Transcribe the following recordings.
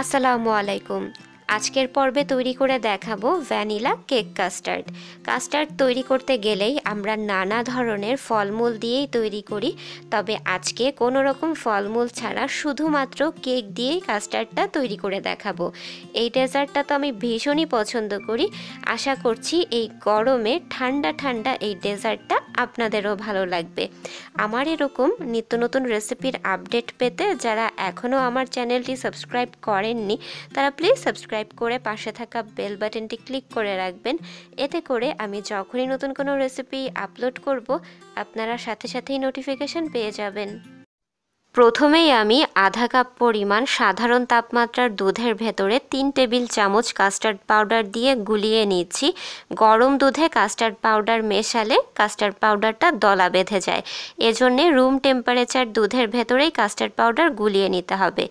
আসসালামু আলাইকুম। আজকের পর্বে তৈরি করে দেখাবো ভ্যানিলা কেক কাস্টার্ড। কাস্টার্ড তৈরি করতে গেলেই আমরা নানা ধরনের ফলমূল দিয়েই তৈরি করি, তবে আজকে কোনো রকম ফলমূল ছাড়া শুধুমাত্র কেক দিয়েই কাস্টার্ডটা তৈরি করে দেখাবো। এই ডেজার্টটা তো আমি ভীষণই পছন্দ করি। আশা করছি এই গরমে ঠান্ডা ঠান্ডা এই ডেজার্টটা আপনাদেরও ভালো লাগবে। আমার এরকম নিত্য নতুন রেসিপির আপডেট পেতে যারা এখনও আমার চ্যানেলটি সাবস্ক্রাইব করেননি, তারা প্লিজ সাবস্ক্রাইব করে পাশে থাকা বেল বাটনটি ক্লিক করে রাখবেন। এতে করে আমি যখনই নতুন কোনো রেসিপি আপলোড করব, আপনারা সাথে সাথেই নোটিফিকেশান পেয়ে যাবেন। প্রথমেই আমি আধা কাপ পরিমাণ সাধারণ তাপমাত্রার দুধের ভেতরে তিন টেবিল চামচ কাস্টার্ড পাউডার দিয়ে গুলিয়ে নিচ্ছি। গরম দুধে কাস্টার্ড পাউডার মেশালে কাস্টার্ড পাউডারটা দলা বেঁধে যায়। এজন্যে রুম টেম্পারেচার দুধের ভেতরেই কাস্টার্ড পাউডার গুলিয়ে নিতে হবে।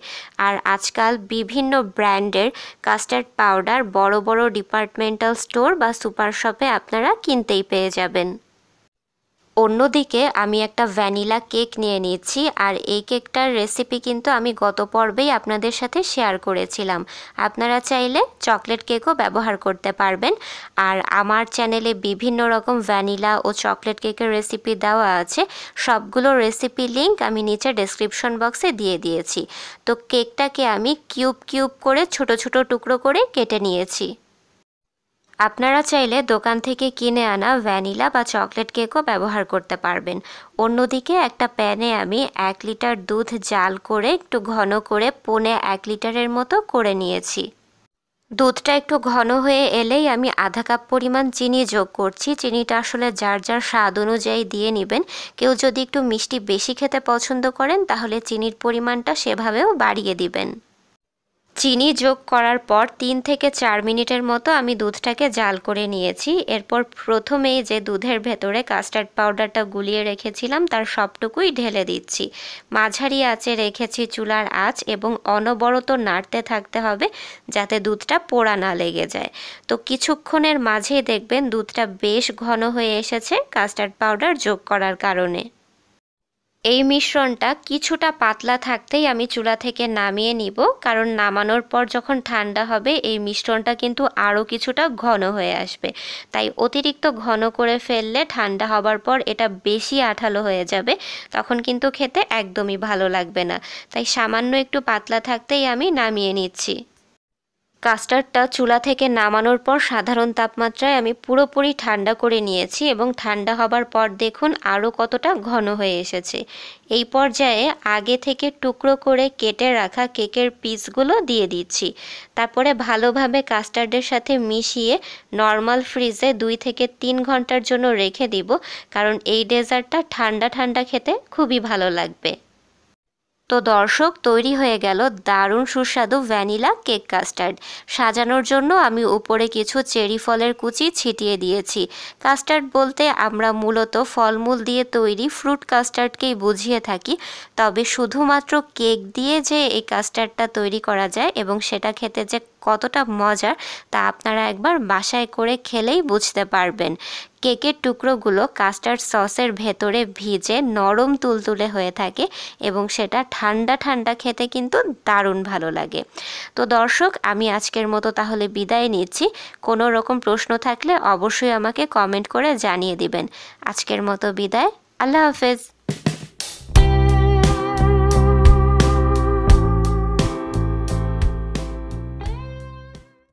আর আজকাল বিভিন্ন ব্র্যান্ডের কাস্টার্ড পাউডার বড় বড় ডিপার্টমেন্টাল স্টোর বা সুপার শপে আপনারা কিনতেই পেয়ে যাবেন। অন্যদিকে আমি একটা ভ্যানিলা কেক নিয়ে নিচ্ছি আর এই কেকটার রেসিপি কিন্তু আমি গত পর্বেই আপনাদের সাথে শেয়ার করেছিলাম। আপনারা চাইলে চকলেট কেকও ব্যবহার করতে পারবেন। আর আমার চ্যানেলে বিভিন্ন রকম ভ্যানিলা ও চকলেট কেকের রেসিপি দেওয়া আছে। সবগুলো রেসিপি লিংক আমি নিচে ডেসক্রিপশন বক্সে দিয়ে দিয়েছি। তো কেকটাকে আমি কিউব কিউব করে ছোট ছোট টুকরো করে কেটে নিয়েছি। আপনারা চাইলে দোকান থেকে কিনে আনা ভ্যানিলা বা চকলেট কেকও ব্যবহার করতে পারবেন। অন্যদিকে একটা প্যানে আমি এক লিটার দুধ জাল করে একটু ঘন করে পনে এক লিটারের মতো করে নিয়েছি। দুধটা একটু ঘন হয়ে এলেই আমি আধা কাপ পরিমাণ চিনি যোগ করছি। চিনিটা আসলে যার যার স্বাদ অনুযায়ী দিয়ে নেবেন। কেউ যদি একটু মিষ্টি বেশি খেতে পছন্দ করেন, তাহলে চিনির পরিমাণটা সেভাবেও বাড়িয়ে দিবেন। চিনি যোগ করার পর তিন থেকে চার মিনিটের মতো আমি দুধটাকে জাল করে নিয়েছি। এরপর প্রথমেই যে দুধের ভেতরে কাস্টার্ড পাউডারটা গুলিয়ে রেখেছিলাম, তার সবটুকুই ঢেলে দিচ্ছি। মাঝারি আঁচে রেখেছি চুলার আঁচ এবং অনবরত নাড়তে থাকতে হবে যাতে দুধটা পোড়া না লেগে যায়। তো কিছুক্ষণের মাঝেই দেখবেন দুধটা বেশ ঘন হয়ে এসেছে কাস্টার্ড পাউডার যোগ করার কারণে। এই মিশ্রণটা কিছুটা পাতলা থাকতেই আমি চুলা থেকে নামিয়ে নিব, কারণ নামানোর পর যখন ঠান্ডা হবে, এই মিশ্রণটা কিন্তু আরও কিছুটা ঘন হয়ে আসবে। তাই অতিরিক্ত ঘন করে ফেললে ঠান্ডা হবার পর এটা বেশি আঠালো হয়ে যাবে, তখন কিন্তু খেতে একদমই ভালো লাগবে না। তাই সামান্য একটু পাতলা থাকতেই আমি নামিয়ে নিচ্ছি। কাস্টার্ডটা চুলা থেকে নামানোর পর সাধারণ তাপমাত্রায় আমি পুরোপুরি ঠান্ডা করে নিয়েছি এবং ঠান্ডা হবার পর দেখুন আরও কতটা ঘন হয়ে এসেছে। এই পর্যায়ে আগে থেকে টুকরো করে কেটে রাখা কেকের পিসগুলো দিয়ে দিচ্ছি। তারপরে ভালোভাবে কাস্টার্ডের সাথে মিশিয়ে নর্মাল ফ্রিজে দুই থেকে তিন ঘণ্টার জন্য রেখে দিব, কারণ এই ডেজার্টটা ঠান্ডা ঠান্ডা খেতে খুবই ভালো লাগবে। তো দর্শক তৈরি হয়ে গেল দারুণ সুস্বাদু ভ্যানিলা কেক কাস্টার্ড। সাজানোর জন্য আমি উপরে কিছু চেরি ফলের কুচি ছিটিয়ে দিয়েছি। কাস্টার্ড বলতে আমরা মূলত ফলমূল দিয়ে তৈরি ফ্রুট কাস্টার্ডকেই বুঝিয়ে থাকি, তবে শুধুমাত্র কেক দিয়ে যে এই কাস্টার্ডটা তৈরি করা যায় এবং সেটা খেতে যে কতটা মজার তা আপনারা একবার বাসায় করে খেলেই বুঝতে পারবেন। কেকের টুকরোগুলো কাস্টার্ড সসের ভেতরে ভিজে নরম তুলতুলে হয়ে থাকে এবং সেটা ঠান্ডা ঠান্ডা খেতে কিন্তু দারুণ ভালো লাগে। তো দর্শক, আমি আজকের মতো তাহলে বিদায় নিচ্ছি। কোনো রকম প্রশ্ন থাকলে অবশ্যই আমাকে কমেন্ট করে জানিয়ে দিবেন। আজকের মতো বিদায়। আল্লাহ হাফেজ।